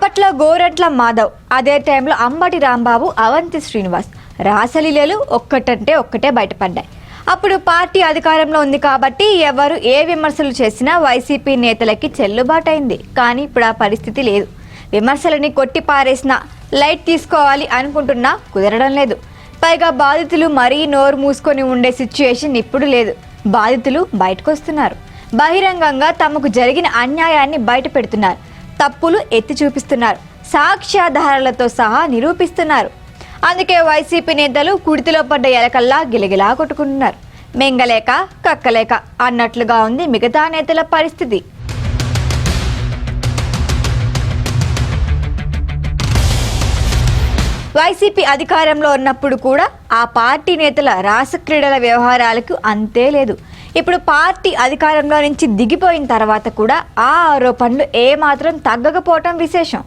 అప్పట్లో గోరంట్ల మాధవ్. అదే టైంలో అంబటి రాంబాబు అవంతి శ్రీనివాస్. రాసలీలలు ఒక్కటంటే ఒక్కటే బయటపడ్డాయి. అప్పుడు పార్టీ అధికారంలో ఉంది కాబట్టి ఎవరు ఏ విమర్శలు చేసినా వైసీపీ నేతలకి చెల్లుబాటైంది. కానీ ఇప్పుడు ఆ పరిస్థితి లేదు. విమర్శలని కొట్టి పారేసిన లైట్ తీసుకోవాలి అనుకుంటున్నా కుదరడం లేదు. పైగా బాధితులు మరీ నోరు మూసుకొని ఉండే సిచ్యుయేషన్ ఇప్పుడు లేదు. బాధితులు బయటకు వస్తున్నారు బహిరంగంగా తమకు జరిగిన అన్యాయాన్ని బయట పెడుతున్నారు తప్పులు ఎత్తి చూపిస్తున్నారు. సాక్ష్యాధారాలతో సహా నిరూపిస్తున్నారు. అందుకే వైసీపీ నేతలు కుడితిలో పడ్డ ఎలకల్లా గిలగిలా కొట్టుకుంటున్నారు. మింగలేక కక్కలేక అన్నట్లుగా ఉంది మిగతా నేతల పరిస్థితి. వైసీపీ అధికారంలో ఉన్నప్పుడు కూడా ఆ పార్టీ నేతల రాసక్రీడల వ్యవహారాలకు అంతే లేదు. ఇప్పుడు పార్టీ అధికారంలో నుంచి దిగిపోయిన తర్వాత కూడా ఆ ఆరోపణలు ఏమాత్రం తగ్గకపోవటం విశేషం.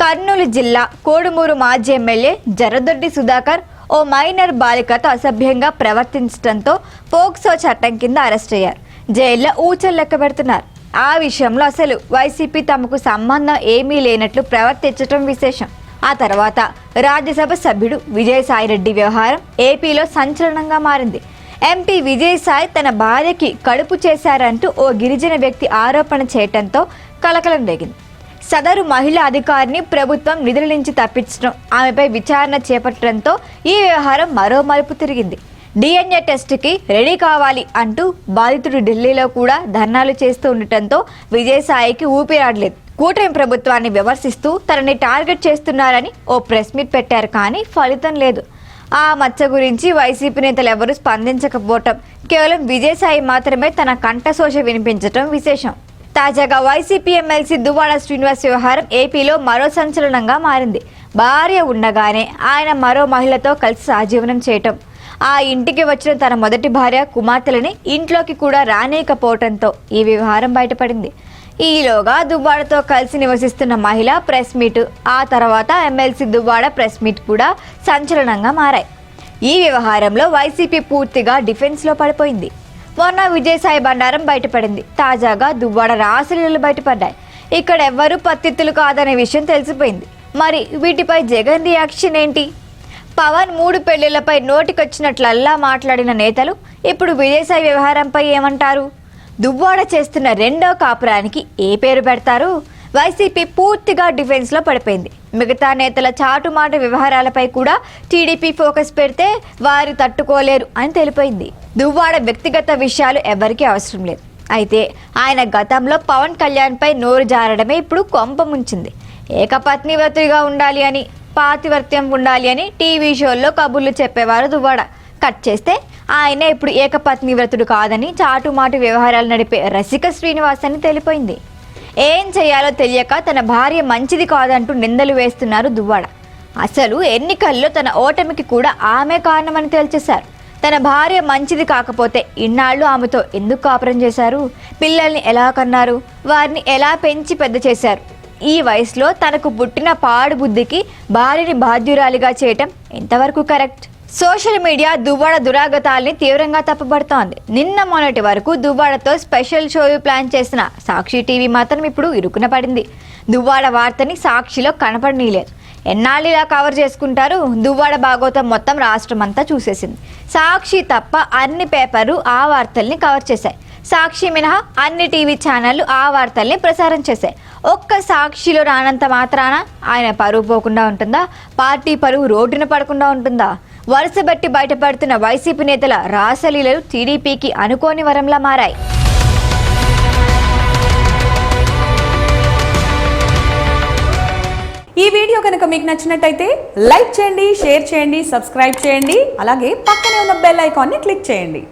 కర్నూలు జిల్లా కోడుమూరు మాజీ ఎమ్మెల్యే జరదొడ్డి సుధాకర్ ఓ మైనర్ బాలికతో అసభ్యంగా ప్రవర్తించడంతో పోక్సో చట్టం కింద అరెస్ట్ అయ్యారు. జైల్లో ఊచలు లెక్క పెడుతున్నారు. ఆ విషయంలో అసలు వైసీపీ తమకు సంబంధం ఏమీ లేనట్లు ప్రవర్తించడం విశేషం. ఆ తర్వాత రాజ్యసభ సభ్యుడు విజయసాయిరెడ్డి వ్యవహారం ఏపీలో సంచలనంగా మారింది. ఎంపీ విజయసాయి తన భార్యకి కడుపు చేశారంటూ ఓ గిరిజన వ్యక్తి ఆరోపణ చేయటంతో కలకలం రేగింది. సదరు మహిళా అధికారిని ప్రభుత్వం నిధుల నుంచి తప్పించడం ఆమెపై విచారణ చేపట్టడంతో ఈ వ్యవహారం మరో మలుపు తిరిగింది. డిఎన్ఏ టెస్ట్కి రెడీ కావాలి అంటూ బాధితుడు ఢిల్లీలో కూడా ధర్నాలు చేస్తూ ఉండటంతో విజయసాయికి ఊపిరాడలేదు కూటమి ప్రభుత్వాన్ని విమర్శిస్తూ తనని టార్గెట్ చేస్తున్నారని ఓ ప్రెస్ మీట్ పెట్టారు కానీ ఫలితం లేదు. ఆ మచ్చ గురించి వైసీపీ నేతలు ఎవరూ స్పందించకపోవటం. కేవలం విజయసాయి మాత్రమే తన కంఠశోష వినిపించటం విశేషం. తాజాగా వైసీపీ ఎమ్మెల్సీ దువ్వాడ శ్రీనివాస్ వ్యవహారం ఏపీలో మరో సంచలనంగా మారింది. భార్య ఉండగానే ఆయన మరో మహిళతో కలిసి సహజీవనం చేయటం. ఆ ఇంటికి వచ్చిన తన మొదటి భార్య కుమార్తెలని ఇంట్లోకి కూడా రానేయకపోవటంతో ఈ వ్యవహారం బయటపడింది. ఈలోగా దువ్వాడతో కలిసి నివసిస్తున్న మహిళ ప్రెస్ మీట్ ఆ తర్వాత ఎమ్మెల్సీ దువ్వాడ ప్రెస్ మీట్ కూడా సంచలనంగా మారాయి. ఈ వ్యవహారంలో వైసీపీ పూర్తిగా డిఫెన్స్లో పడిపోయింది. మొన్న విజయసాయి బండారం బయటపడింది. తాజాగా దువ్వాడ రాసలీలలు బయటపడ్డాయి. ఇక్కడ ఎవ్వరూ పత్తిత్తులు కాదనే విషయం తెలిసిపోయింది. మరి వీటిపై జగన్ రియాక్షన్ ఏంటి? పవన్ మూడు పెళ్ళిళ్ళపై నోటికొచ్చినట్లల్లా మాట్లాడిన నేతలు ఇప్పుడు విజయసాయి వ్యవహారంపై ఏమంటారు? దువ్వాడ చేస్తున్న రెండో కాపురానికి ఏ పేరు పెడతారు? వైసీపీ పూర్తిగా డిఫెన్స్లో పడిపోయింది. మిగతా నేతల చాటుమాట వ్యవహారాలపై కూడా టీడీపీ ఫోకస్ పెడితే వారు తట్టుకోలేరు అని తెలిపోయింది. దువ్వాడ వ్యక్తిగత విషయాలు ఎవరికీ అవసరం లేదు. అయితే ఆయన గతంలో పవన్ కళ్యాణ్పై నోరు జారడమే ఇప్పుడు కొంప ముంచింది. ఏకపత్ని ఉండాలి అని పాతివర్త్యం ఉండాలి అని టీవీ షోల్లో కబుర్లు చెప్పేవారు దువ్వాడ. కట్ చేస్తే ఆయన ఇప్పుడు ఏకపత్ని వ్రతుడు కాదని చాటుమాటు వ్యవహారాలు నడిపే రసిక శ్రీనివాస్ అని తెలిపోయింది. ఏం చేయాలో తెలియక తన భార్య మంచిది కాదంటూ నిందలు వేస్తున్నారు దువ్వాడ. అసలు ఎన్నికల్లో తన ఓటమికి కూడా ఆమె కారణమని తేల్చేశారు. తన భార్య మంచిది కాకపోతే ఇన్నాళ్ళు ఆమెతో ఎందుకు కాపురం చేశారు? పిల్లల్ని ఎలా కన్నారు? వారిని ఎలా పెంచి పెద్ద చేశారు? ఈ వయసులో తనకు పుట్టిన పాడు బుద్ధికి భార్యని బాధ్యురాలిగా చేయటం ఎంతవరకు కరెక్ట్? సోషల్ మీడియా దువ్వాడ దురాగతాల్ని తీవ్రంగా తప్పబడుతోంది. నిన్న మొన్నటి వరకు దువ్వాడతో స్పెషల్ షోలు ప్లాన్ చేసిన సాక్షి టీవీ మాత్రం ఇప్పుడు ఇరుకున పడింది. దువ్వాడ వార్తని సాక్షిలో కనపడనీలేదు ఎన్నాళ్ళు ఇలా కవర్ చేసుకుంటారు? దువ్వాడ భాగోతం మొత్తం రాష్ట్రం అంతా చూసేసింది. సాక్షి తప్ప అన్ని పేపర్లు ఆ వార్తల్ని కవర్ చేశాయి. సాక్షి మినహా అన్ని టీవీ ఛానళ్ళు ఆ వార్తల్ని ప్రసారం చేశాయి. ఒక్క సాక్షిలో రానంత మాత్రాన ఆయన పరువు పోకుండా ఉంటుందా? పార్టీ పరువు రోడ్డున పడకుండా ఉంటుందా? వరుసబట్టి బయటపడుతున్న వైసీపీ నేతల రాసలీలలు టీడీపీకి అనుకోని వరంలా మారాయి. ఈ వీడియో కనుక మీకు నచ్చినట్టయితే లైక్ చేయండి షేర్ చేయండి సబ్స్క్రైబ్ చేయండి అలాగే పక్కనే ఉన్న బెల్ ఐకాన్ని క్లిక్ చేయండి.